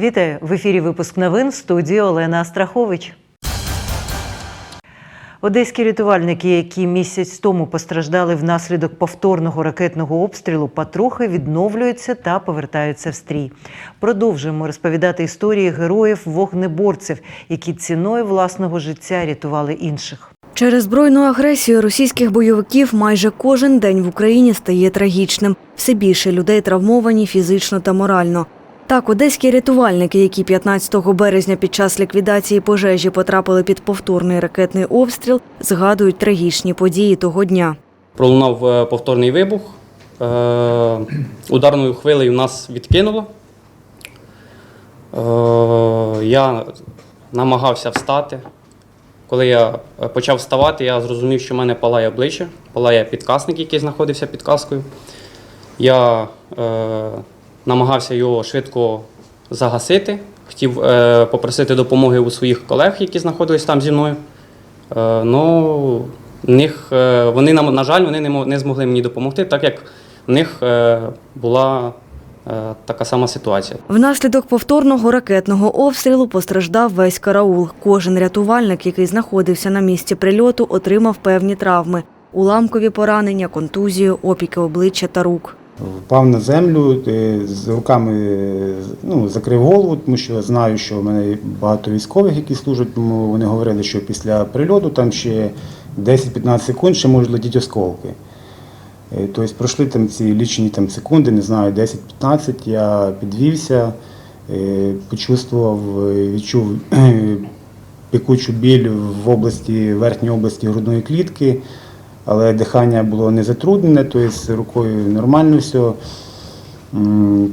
Вітаю в ефірі. Випуск новин в студії Олена Астрахович. Одеські рятувальники, які місяць тому постраждали внаслідок повторного ракетного обстрілу, потрохи відновлюються та повертаються в стрій. Продовжуємо розповідати історії героїв вогнеборців, які ціною власного життя рятували інших. Через збройну агресію російських бойовиків майже кожен день в Україні стає трагічним. Все більше людей травмовані фізично та морально. Так, одеські рятувальники, які 15 березня під час ліквідації пожежі потрапили під повторний ракетний обстріл, згадують трагічні події того дня. Пролунав е, повторний вибух. Е, Ударною хвилею нас відкинуло. Е, Я намагався встати. Коли я почав вставати, я зрозумів, що в мене палає обличчя, палає підкасник, який знаходився під каскою. Я намагався його швидко загасити. Хотів е, попросити допомоги у своїх колег, які знаходились там зі мною. Е, ну, них, е, вони, на, жаль, вони не, не змогли мені допомогти, так як в них е, була е, така сама ситуація. Внаслідок повторного ракетного обстрілу постраждав весь караул. Кожен рятувальник, який знаходився на місці прильоту, отримав певні травми: уламкові поранення, контузію, опіки обличчя та рук. Впав на землю, з руками ну, закрив голову, тому що знаю, що в мене багато військових, які служать, тому вони говорили, що після прильоту там ще 10-15 секунд ще можуть летіти осколки. Е, Тобто пройшли там ці лічені там, секунди, не знаю, 10-15, я підвівся, е, почувствував, відчув пекучу біль в області, верхній області грудної клітки але дихання було не затруднене, тобто рукою нормально все.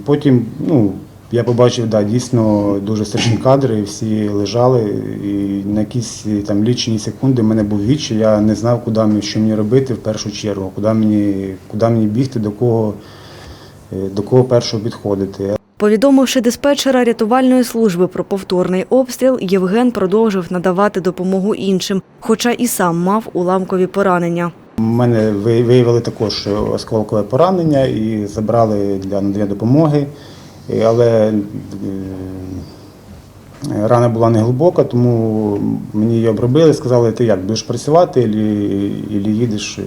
Потім ну, я побачив да, дійсно дуже страшні кадри, всі лежали, і на якісь там лічені секунди в мене був вічі, я не знав, куди мені, що мені робити в першу чергу, куди мені, куди мені бігти, до кого, е, до кого першого підходити. Повідомивши диспетчера рятувальної служби про повторний обстріл, Євген продовжив надавати допомогу іншим, хоча і сам мав уламкові поранення. У мене виявили також осколкове поранення і забрали для надання допомоги. Але е, рана була не глибока, тому мені її обробили, сказали, ти як, будеш працювати або їдеш.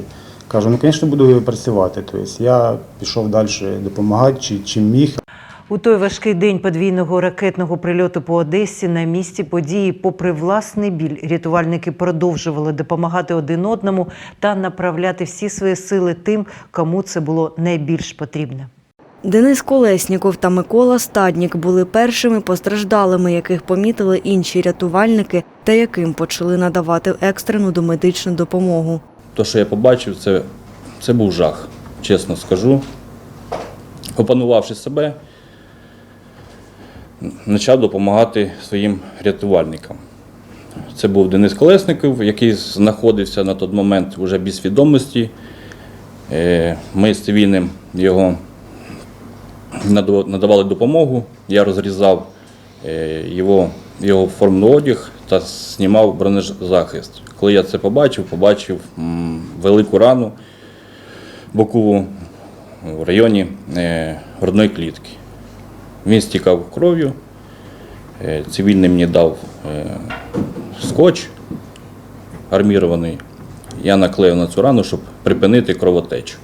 Кажу, ну, звісно, буду працювати. Тобто я пішов далі допомагати, чи- чим міг. У той важкий день подвійного ракетного прильоту по Одесі на місці події, попри власний біль, рятувальники продовжували допомагати один одному та направляти всі свої сили тим, кому це було найбільш потрібне. Денис Колесніков та Микола Стаднік були першими постраждалими, яких помітили інші рятувальники та яким почали надавати екстрену домедичну допомогу. То, що я побачив, це, це був жах, чесно скажу. Опанувавши себе, почав допомагати своїм рятувальникам. Це був Денис Колесников, який знаходився на той момент вже без свідомості. Е, Ми з цивільним його надавали допомогу. Я розрізав е, його, його формний одяг та знімав бронезахист. Коли я це побачив, побачив велику рану бокову в районі е, грудної клітки. Він стікав кров'ю, е, цивільний мені дав е, скотч армірований. Я наклеїв на цю рану, щоб припинити кровотечу.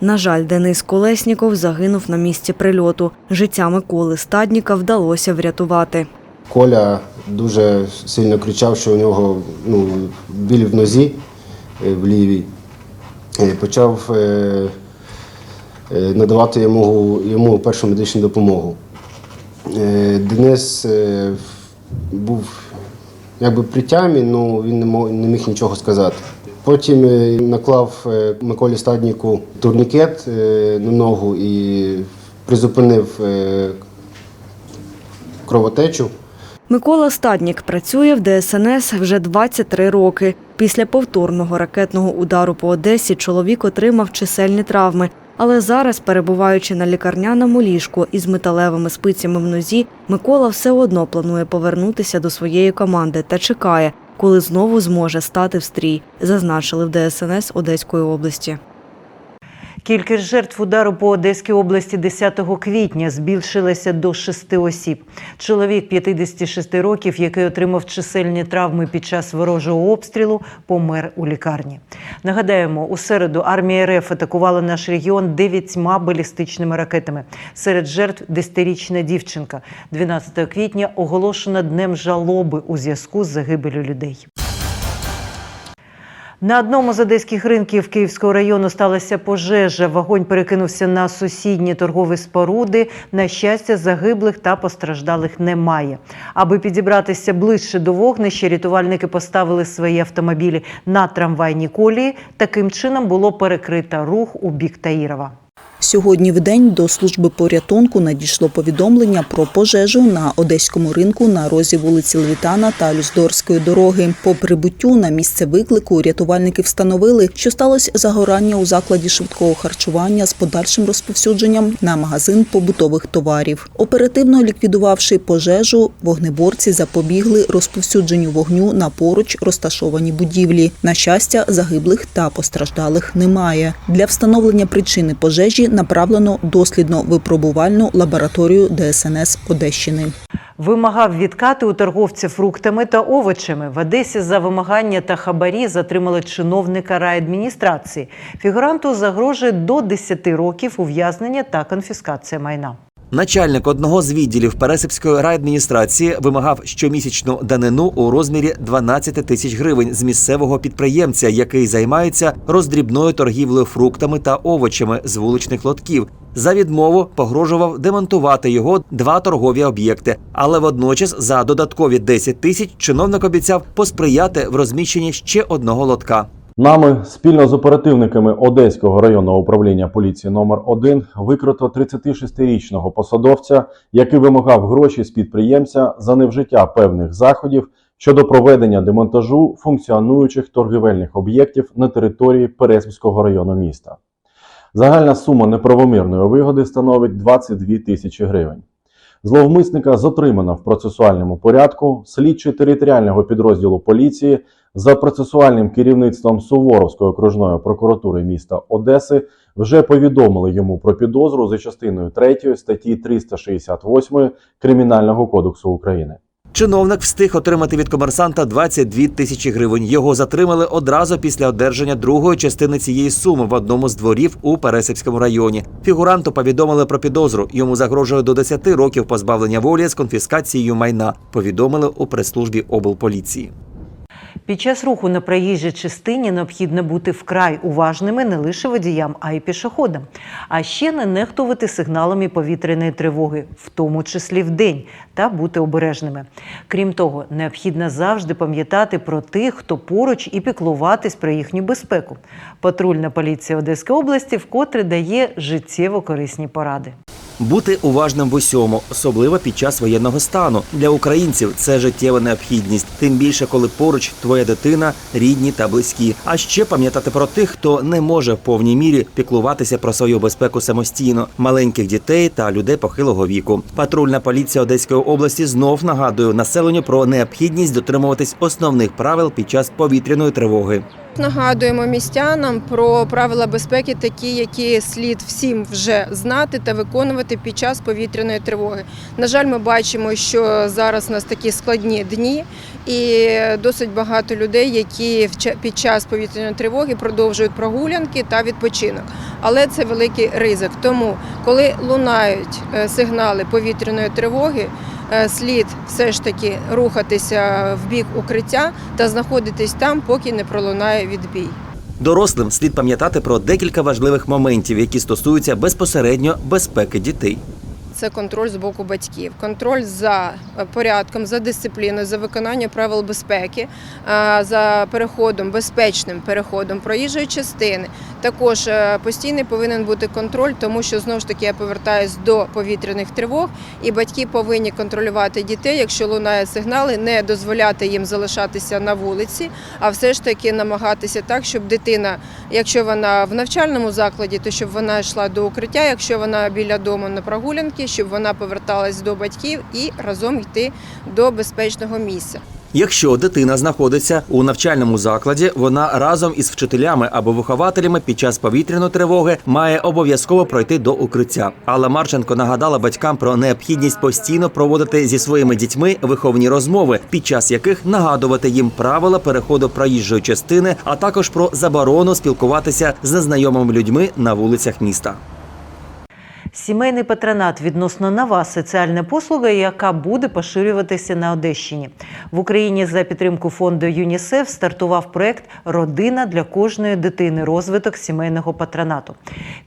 На жаль, Денис Колесніков загинув на місці прильоту. Життя Миколи Стадніка вдалося врятувати. Коля дуже сильно кричав, що у нього ну, біль в нозі е, в лівій. Почав е, е, надавати йому, йому першу медичну допомогу. Е, Денис е, був якби при тямі, але він не міг нічого сказати. Потім е, наклав Миколі Стадніку турнікет на ногу і призупинив кровотечу. Микола Стаднік працює в ДСНС вже 23 роки. Після повторного ракетного удару по Одесі чоловік отримав чисельні травми. Але зараз, перебуваючи на лікарняному ліжку із металевими спицями в нозі, Микола все одно планує повернутися до своєї команди та чекає, коли знову зможе стати в стрій, зазначили в ДСНС Одеської області. Кількість жертв удару по Одеській області 10 квітня збільшилася до шести осіб. Чоловік 56 років, який отримав чисельні травми під час ворожого обстрілу, помер у лікарні. Нагадаємо, у середу армія РФ атакувала наш регіон дев'ятьма балістичними ракетами. Серед жертв десятирічна дівчинка. 12 квітня оголошено днем жалоби у зв'язку з загибелю людей. На одному з одеських ринків Київського району сталася пожежа. Вогонь перекинувся на сусідні торгові споруди. На щастя, загиблих та постраждалих немає. Аби підібратися ближче до вогнища, рятувальники поставили свої автомобілі на трамвайні колії. Таким чином було перекрито рух у бік Таїрова. Сьогодні в день до служби порятунку надійшло повідомлення про пожежу на одеському ринку на розі вулиці Левітана та Люздорської дороги. По прибуттю на місце виклику рятувальники встановили, що сталося загорання у закладі швидкого харчування з подальшим розповсюдженням на магазин побутових товарів. Оперативно ліквідувавши пожежу, вогнеборці запобігли розповсюдженню вогню на поруч розташовані будівлі. На щастя, загиблих та постраждалих немає. Для встановлення причини пожежі направлено дослідно-випробувальну лабораторію ДСНС Одещини. Вимагав відкати у торговця фруктами та овочами. В Одесі за вимагання та хабарі затримали чиновника райадміністрації. Фігуранту загрожує до 10 років ув'язнення та конфіскація майна. Начальник одного з відділів Пересипської райадміністрації вимагав щомісячну данину у розмірі 12 тисяч гривень з місцевого підприємця, який займається роздрібною торгівлею фруктами та овочами з вуличних лотків. За відмову погрожував демонтувати його два торгові об'єкти. Але водночас за додаткові 10 тисяч чиновник обіцяв посприяти в розміщенні ще одного лотка. Нами спільно з оперативниками Одеського районного управління поліції номер 1 викрито 36-річного посадовця, який вимагав гроші з підприємця за невжиття певних заходів щодо проведення демонтажу функціонуючих торгівельних об'єктів на території Переспського району міста. Загальна сума неправомірної вигоди становить 22 тисячі гривень. Зловмисника затримано в процесуальному порядку. Слідчі територіального підрозділу поліції за процесуальним керівництвом Суворовської окружної прокуратури міста Одеси вже повідомили йому про підозру за частиною 3 статті 368 Кримінального кодексу України. Чиновник встиг отримати від комерсанта 22 тисячі гривень. Його затримали одразу після одержання другої частини цієї суми в одному з дворів у Пересипському районі. Фігуранту повідомили про підозру. Йому загрожує до 10 років позбавлення волі з конфіскацією майна. Повідомили у прес-службі облполіції. Під час руху на проїжджій частині необхідно бути вкрай уважними не лише водіям, а й пішоходам. А ще не нехтувати сигналами повітряної тривоги, в тому числі вдень, та бути обережними. Крім того, необхідно завжди пам'ятати про тих, хто поруч, і піклуватись про їхню безпеку. Патрульна поліція Одеської області вкотре дає життєво корисні поради. Бути уважним в усьому, особливо під час воєнного стану. Для українців це життєва необхідність, тим більше, коли поруч твоя дитина, рідні та близькі. А ще пам'ятати про тих, хто не може в повній мірі піклуватися про свою безпеку самостійно, маленьких дітей та людей похилого віку. Патрульна поліція Одеської області знов нагадує населенню про необхідність дотримуватись основних правил під час повітряної тривоги. Нагадуємо містянам про правила безпеки, такі, які слід всім вже знати та виконувати під час повітряної тривоги. На жаль, ми бачимо, що зараз у нас такі складні дні, і досить багато людей, які під час повітряної тривоги продовжують прогулянки та відпочинок. Але це великий ризик. Тому, коли лунають е, сигнали повітряної тривоги, слід все ж таки рухатися в бік укриття та знаходитись там, поки не пролунає відбій. Дорослим слід пам'ятати про декілька важливих моментів, які стосуються безпосередньо безпеки дітей. Це контроль з боку батьків, контроль за е, порядком, за дисципліною, за виконанням правил безпеки, е, за переходом, безпечним переходом проїжджої частини. Також е, постійний повинен бути контроль, тому що знову ж таки я повертаюсь до повітряних тривог, і батьки повинні контролювати дітей, якщо лунає сигнали, не дозволяти їм залишатися на вулиці, а все ж таки намагатися так, щоб дитина, якщо вона в навчальному закладі, то щоб вона йшла до укриття, якщо вона біля дому на прогулянки, щоб вона поверталась до батьків і разом йти до безпечного місця. Якщо дитина знаходиться у навчальному закладі, вона разом із вчителями або вихователями під час повітряної тривоги має обов'язково пройти до укриття. Алла Марченко нагадала батькам про необхідність постійно проводити зі своїми дітьми виховні розмови, під час яких нагадувати їм правила переходу проїжджої частини, а також про заборону спілкуватися з незнайомими людьми на вулицях міста. Сімейний патронат відносно нова соціальна послуга, яка буде поширюватися на Одещині. В Україні за підтримку фонду ЮНІСЕФ стартував проект Родина для кожної дитини. Розвиток сімейного патронату.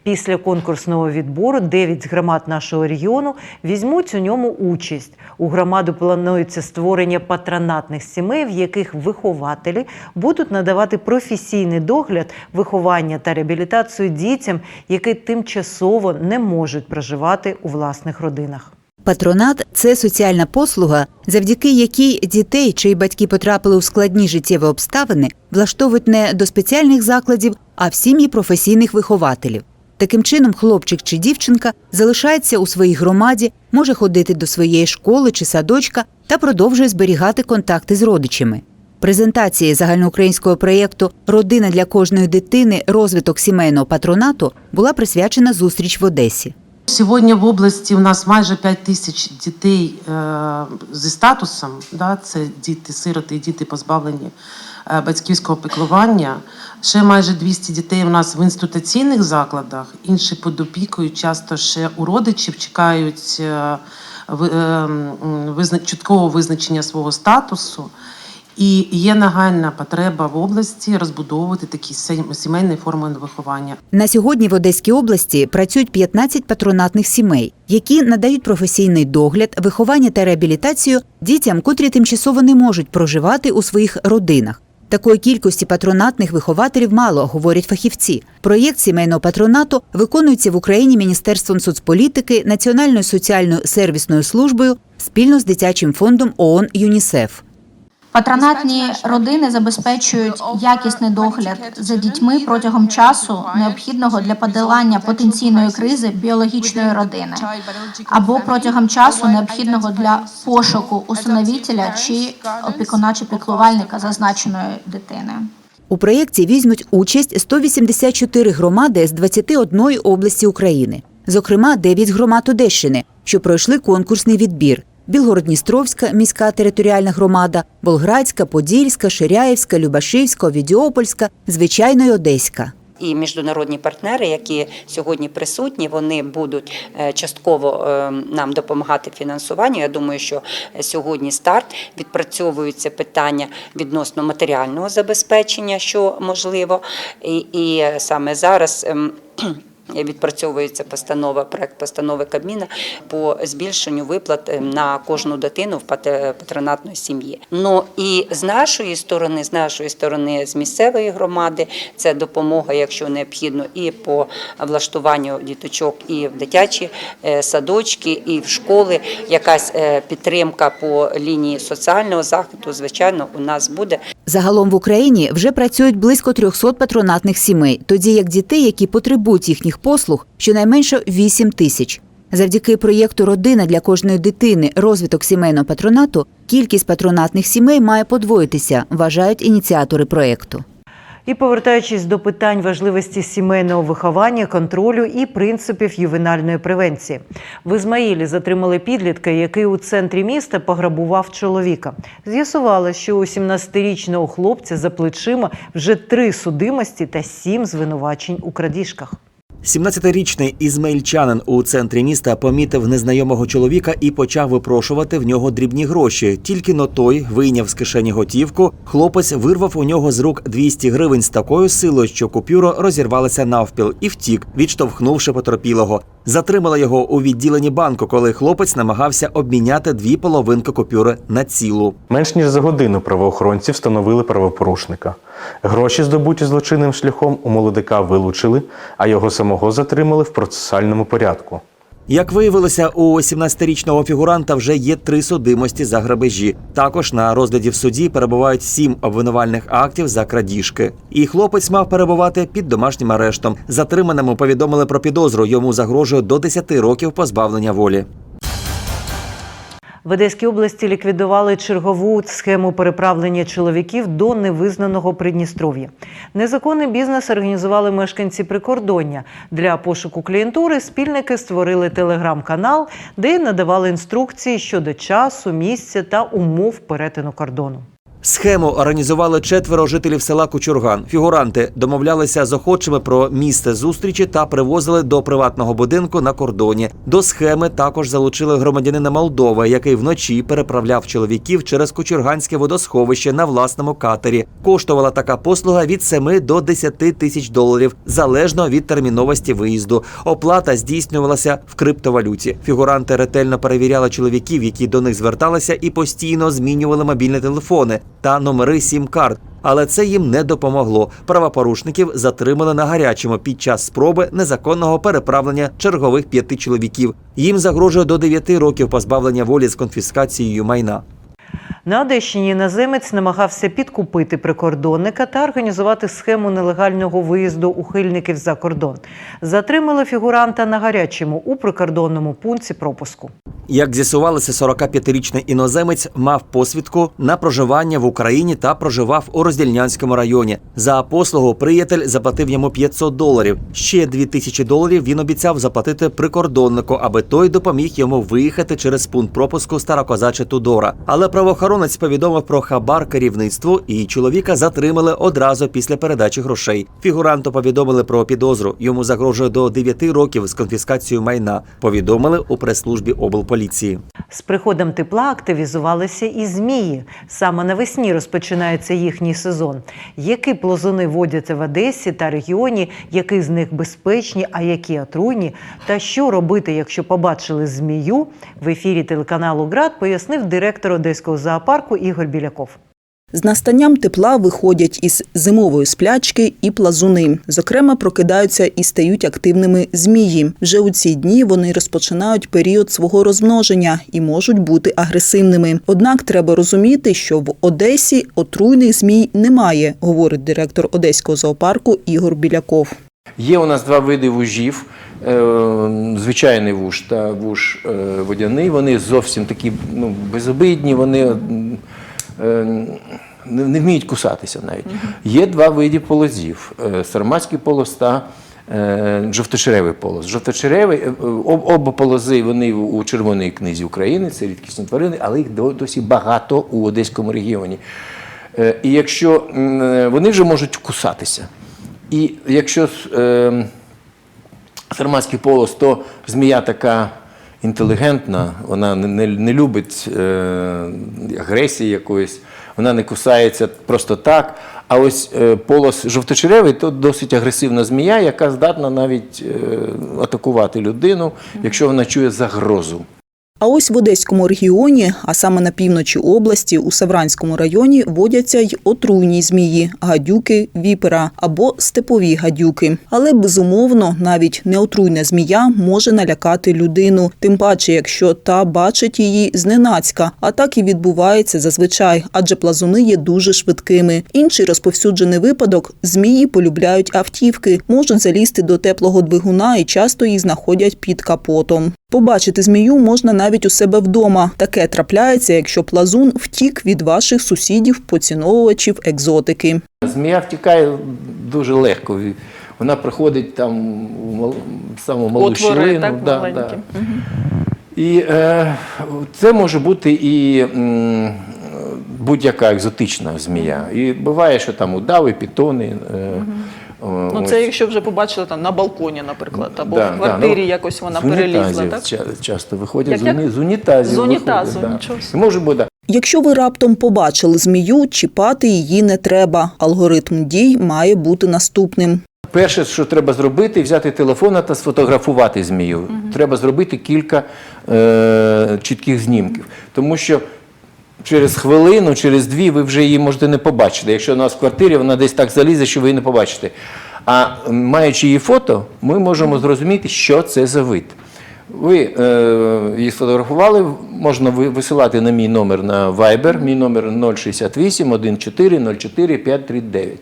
Після конкурсного відбору 9 громад нашого регіону візьмуть у ньому участь. У громаду планується створення патронатних сімей, в яких вихователі будуть надавати професійний догляд, виховання та реабілітацію дітям, які тимчасово не можуть проживати у власних родинах. Патронат це соціальна послуга, завдяки якій дітей, чиї батьки потрапили у складні життєві обставини, влаштовують не до спеціальних закладів, а в сім'ї професійних вихователів. Таким чином, хлопчик чи дівчинка залишається у своїй громаді, може ходити до своєї школи чи садочка та продовжує зберігати контакти з родичами. Презентації загальноукраїнського проєкту Родина для кожної дитини розвиток сімейного патронату була присвячена зустріч в Одесі. Сьогодні в області у нас майже 5 тисяч дітей зі статусом. Да, це діти, сироти і діти позбавлені е, батьківського піклування. Ще майже 200 дітей у нас в інституційних закладах, інші під опікою, часто ще у родичів чекають е, е, чіткого визначення свого статусу. І є нагальна потреба в області розбудовувати такі сімейні форми виховання. На сьогодні в Одеській області працюють 15 патронатних сімей, які надають професійний догляд, виховання та реабілітацію дітям, котрі тимчасово не можуть проживати у своїх родинах. Такої кількості патронатних вихователів мало, говорять фахівці. Проєкт сімейного патронату виконується в Україні Міністерством соцполітики, Національною соціальною сервісною службою спільно з дитячим фондом ООН ЮНІСЕФ. Патронатні родини забезпечують якісний догляд за дітьми протягом часу, необхідного для подолання потенційної кризи біологічної родини, або протягом часу, необхідного для пошуку усиновителя чи опікуна чи піклувальника зазначеної дитини. У проєкті візьмуть участь 184 громади з 21 області України, зокрема 9 громад Одещини, що пройшли конкурсний відбір. Білгород-Дністровська міська територіальна громада, Болградська, Подільська, Ширяївська, Любашівська, Овідіопольська, звичайно, й Одеська. І міжнародні партнери, які сьогодні присутні, вони будуть е, частково е, нам допомагати фінансуванню. Я думаю, що сьогодні старт відпрацьовуються питання відносно матеріального забезпечення, що можливо, і, і саме зараз. Ем, Відпрацьовується постанова, проект постанови Кабміна по збільшенню виплат е, на кожну дитину в патронатної сім'ї. Ну і з нашої сторони, з нашої сторони, з місцевої громади, це допомога, якщо необхідно, і по влаштуванню діточок, і в дитячі е, садочки, і в школи. Якась е, підтримка по лінії соціального захисту, звичайно, у нас буде. Загалом в Україні вже працюють близько 300 патронатних сімей, тоді як дітей, які потребують їхніх послуг, щонайменше 8 тисяч. Завдяки проєкту Родина для кожної дитини розвиток сімейного патронату кількість патронатних сімей має подвоїтися, вважають ініціатори проєкту. І повертаючись до питань важливості сімейного виховання, контролю і принципів ювенальної превенції, в Ізмаїлі затримали підлітка, який у центрі міста пограбував чоловіка. З'ясувало, що у 17-річного хлопця за плечима вже три судимості та сім звинувачень у крадіжках. 17-річний ізмаїльчанин у центрі міста помітив незнайомого чоловіка і почав випрошувати в нього дрібні гроші. Тільки но той вийняв з кишені готівку. Хлопець вирвав у нього з рук 200 гривень з такою силою, що купюра розірвалася навпіл і втік, відштовхнувши потерпілого. Затримали його у відділенні банку, коли хлопець намагався обміняти дві половинки купюри на цілу. Менш ніж за годину правоохоронці встановили правопорушника. Гроші, здобуті злочинним шляхом, у молодика вилучили, а його самого затримали в процесуальному порядку. Як виявилося, у 17-річного фігуранта вже є три судимості за грабежі. Також на розгляді в суді перебувають сім обвинувальних актів за крадіжки. І хлопець мав перебувати під домашнім арештом. Затриманому повідомили про підозру. Йому загрожує до 10 років позбавлення волі. В Одеській області ліквідували чергову схему переправлення чоловіків до невизнаного Придністров'я. Незаконний бізнес організували мешканці прикордоння. Для пошуку клієнтури спільники створили телеграм-канал, де надавали інструкції щодо часу, місця та умов перетину кордону. Схему організували четверо жителів села Кучурган. Фігуранти домовлялися з охочими про місце зустрічі та привозили до приватного будинку на кордоні. До схеми також залучили громадянина Молдови, який вночі переправляв чоловіків через Кучурганське водосховище на власному катері. Коштувала така послуга від 7 до 10 тисяч доларів, залежно від терміновості виїзду. Оплата здійснювалася в криптовалюті. Фігуранти ретельно перевіряли чоловіків, які до них зверталися, і постійно змінювали мобільні телефони та номери сім-карт. Але це їм не допомогло. Правопорушників затримали на гарячому під час спроби незаконного переправлення чергових п'яти чоловіків. Їм загрожує до 9 років позбавлення волі з конфіскацією майна. На Одещині іноземець намагався підкупити прикордонника та організувати схему нелегального виїзду ухильників за кордон. Затримали фігуранта на гарячому у прикордонному пункті пропуску. Як з'ясувалося, 45-річний іноземець мав посвідку на проживання в Україні та проживав у Роздільнянському районі. За послугу приятель заплатив йому 500 доларів. Ще 2000 доларів він обіцяв заплатити прикордоннику, аби той допоміг йому виїхати через пункт пропуску Старокозаче Тудора. Але правоохоронець повідомив про хабар керівництву, і чоловіка затримали одразу після передачі грошей. Фігуранту повідомили про підозру. Йому загрожує до 9 років з конфіскацією майна. Повідомили у прес-службі облполіції. З приходом тепла активізувалися і змії. Саме навесні розпочинається їхній сезон. Які плазуни водяться в Одесі та регіоні, які з них безпечні, а які отруйні, та що робити, якщо побачили змію, в ефірі телеканалу ГРАД пояснив директор Одеського зоопарку Ігор Біляков. З настанням тепла виходять із зимової сплячки і плазуни. Зокрема, прокидаються і стають активними змії. Вже у ці дні вони розпочинають період свого розмноження і можуть бути агресивними. Однак треба розуміти, що в Одесі отруйних змій немає, говорить директор Одеського зоопарку Ігор Біляков. Є у нас два види вужів. Звичайний вуж та вуж е, водяний. Вони зовсім такі ну, безобидні, вони е, не не вміють кусатися навіть. Є два види полозів: е, сарматський полоз та е. Жовтошеревий, е, об- оба полози вони у Червоній книзі України, це рідкісні тварини, але їх досі багато у Одеському регіоні. Е, І якщо е, вони вже можуть кусатися. І якщо е, сарматський полос, то змія така інтелігентна, вона не, не, любить е, агресії якоїсь, вона не кусається просто так. А ось е, полос жовточеревий то досить агресивна змія, яка здатна навіть е, атакувати людину, якщо вона чує загрозу. А ось в Одеському регіоні, а саме на півночі області, у Савранському районі, водяться й отруйні змії гадюки, віпера або степові гадюки. Але безумовно, навіть неотруйна змія може налякати людину, тим паче, якщо та бачить її зненацька. А так і відбувається зазвичай, адже плазуни є дуже швидкими. Інший розповсюджений випадок змії полюбляють автівки, можуть залізти до теплого двигуна і часто їх знаходять під капотом. Побачити змію можна навіть у себе вдома. Таке трапляється, якщо плазун втік від ваших сусідів, поціновувачів екзотики. Змія втікає дуже легко. Вона проходить там у мал- саму малу Отвори, щілину. так, да, да. І е, це може бути і будь-яка екзотична змія. І буває, що там удави, пітони. Е, о, Ну це якщо вже побачили там на балконі, наприклад, або Да, в квартирі да, ну, якось вона перелізла, так? Часто виходять Як- як? з унітазів. З унітазу, виходять, да. нічого. Може бути, да. Якщо ви раптом побачили змію, чіпати її не треба. Алгоритм дій має бути наступним. Перше, що треба зробити, взяти телефон та сфотографувати змію. Треба зробити кілька е, чітких знімків. Тому що через хвилину, через дві ви вже її можете не побачити. Якщо у нас в квартирі, вона десь так залізе, що ви її не побачите. А маючи її фото, ми можемо зрозуміти, що це за вид. Ви е, її сфотографували, можна висилати на мій номер на Viber, мій номер 068 14 04 539.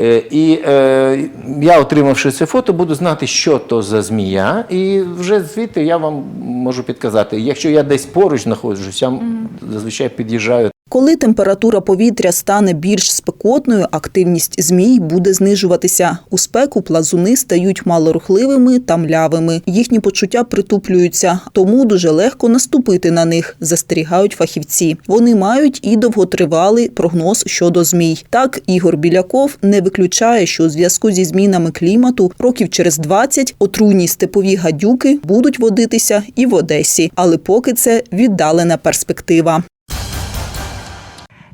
Е, І е, я, отримавши це фото, буду знати, що то за змія, і вже звідти я вам можу підказати. Якщо я десь поруч знаходжусь, я зазвичай під'їжджаю Коли температура повітря стане більш спекотною, активність змій буде знижуватися. У спеку плазуни стають малорухливими та млявими. Їхні почуття притуплюються, тому дуже легко наступити на них, застерігають фахівці. Вони мають і довготривалий прогноз щодо змій. Так, Ігор Біляков не виключає, що у зв'язку зі змінами клімату років через 20 отруйні степові гадюки будуть водитися і в Одесі, але поки це віддалена перспектива.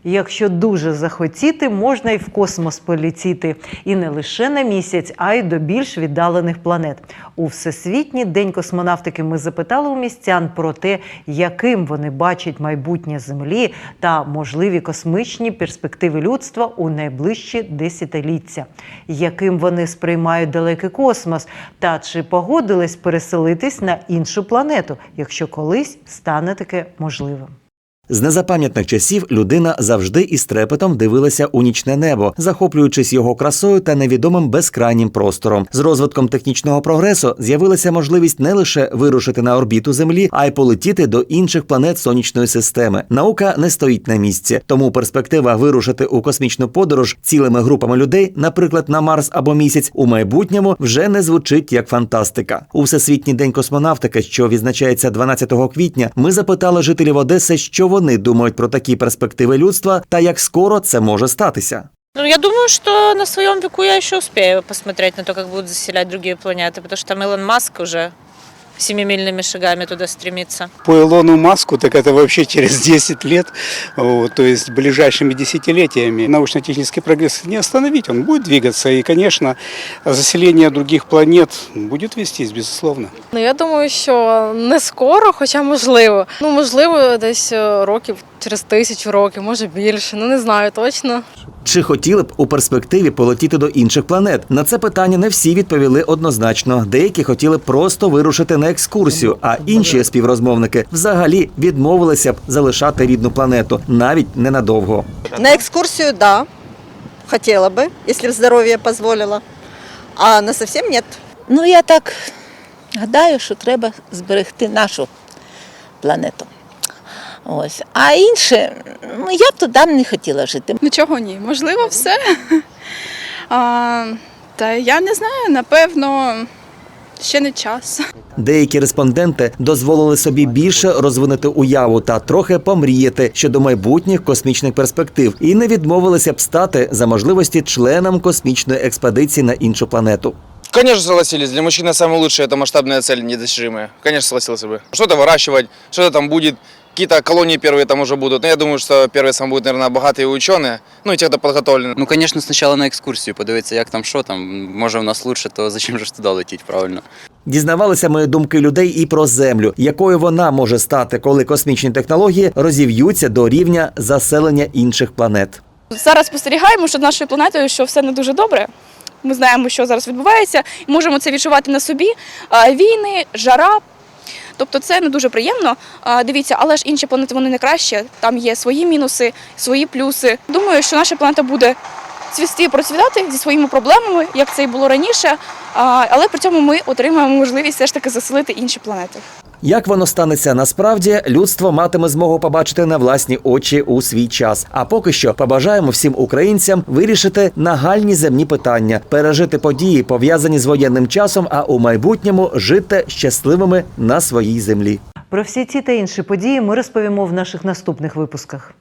Якщо дуже захотіти, можна і в космос полетіти. І не лише на місяць, а й до більш віддалених планет. У Всесвітній день космонавтики ми запитали у містян про те, яким вони бачать майбутнє Землі та можливі космічні перспективи людства у найближчі десятиліття, яким вони сприймають далекий космос, та чи погодились переселитись на іншу планету, якщо колись стане таке можливим. З незапам'ятних часів людина завжди із трепетом дивилася у нічне небо, захоплюючись його красою та невідомим безкрайнім простором. З розвитком технічного прогресу з'явилася можливість не лише вирушити на орбіту Землі, а й полетіти до інших планет сонячної системи. Наука не стоїть на місці, тому перспектива вирушити у космічну подорож цілими групами людей, наприклад, на Марс або місяць, у майбутньому вже не звучить як фантастика. У всесвітній день космонавтики, що відзначається 12 квітня, ми запитали жителів Одеси, що вони думають про такі перспективи людства та як скоро це може статися. Ну, я думаю, что на своем веку я еще успею посмотреть на то, как будут заселять другие планеты, потому что там Илон Маск уже семимильными шагами туда стремится. По Илону Маску, так это вообще через 10 лет, вот, то есть ближайшими десятилетиями. Научно-технический прогресс не остановить, он будет двигаться. И, конечно, заселение других планет будет вестись, безусловно. Ну я думаю, що не скоро, хоча можливо. Ну можливо, десь е, років через тисячу років, може більше. Ну не знаю точно. Чи хотіли б у перспективі полетіти до інших планет? На це питання не всі відповіли однозначно. Деякі хотіли просто вирушити на екскурсію, а інші співрозмовники взагалі відмовилися б залишати рідну планету навіть ненадовго. На экскурсию, да, хотела бы, если здоровье позволило. А на совсем нет. Ну, я так гадаю, що треба зберегти нашу планету. Ось. А інше, ну я б туди не хотіла жити. Нічого ні. Можливо, все. А, та я не знаю, напевно, ще не час. Деякі респонденти дозволили собі більше розвинути уяву та трохи помріяти щодо майбутніх космічних перспектив і не відмовилися б стати за можливості членом космічної експедиції на іншу планету. Конечно, согласились. Для мужчины самое лучшее – это масштабная цель, недостижимая. Конечно, согласился бы. Что-то выращивать, что-то там будет. Какие-то колонии первые там уже будут. Но я думаю, что первые там будут, наверное, богатые ученые. Ну и те, кто подготовлены. Ну, конечно, спочатку на екскурсію подивитися, як там що там. Може, в нас лучше, то зачем же ж туди летіти, правильно? Дізнавалися ми думки людей і про землю, якою вона може стати, коли космічні технології розів'ються до рівня заселення інших планет. Зараз спостерігаємо, що з нашою планетою що все не дуже добре. Ми знаємо, що зараз відбувається, і можемо це відчувати на собі. А, Війни, жара. Тобто це не дуже приємно. Дивіться, але ж інші планети вони не краще. Там є свої мінуси, свої плюси. Думаю, що наша планета буде цвісти процвітати зі своїми проблемами, як це і було раніше. Але при цьому ми отримаємо можливість все ж таки заселити інші планети. Як воно станеться насправді, людство матиме змогу побачити на власні очі у свій час. А поки що побажаємо всім українцям вирішити нагальні земні питання, пережити події, пов'язані з воєнним часом, а у майбутньому жити щасливими на своїй землі. Про всі ці та інші події ми розповімо в наших наступних випусках.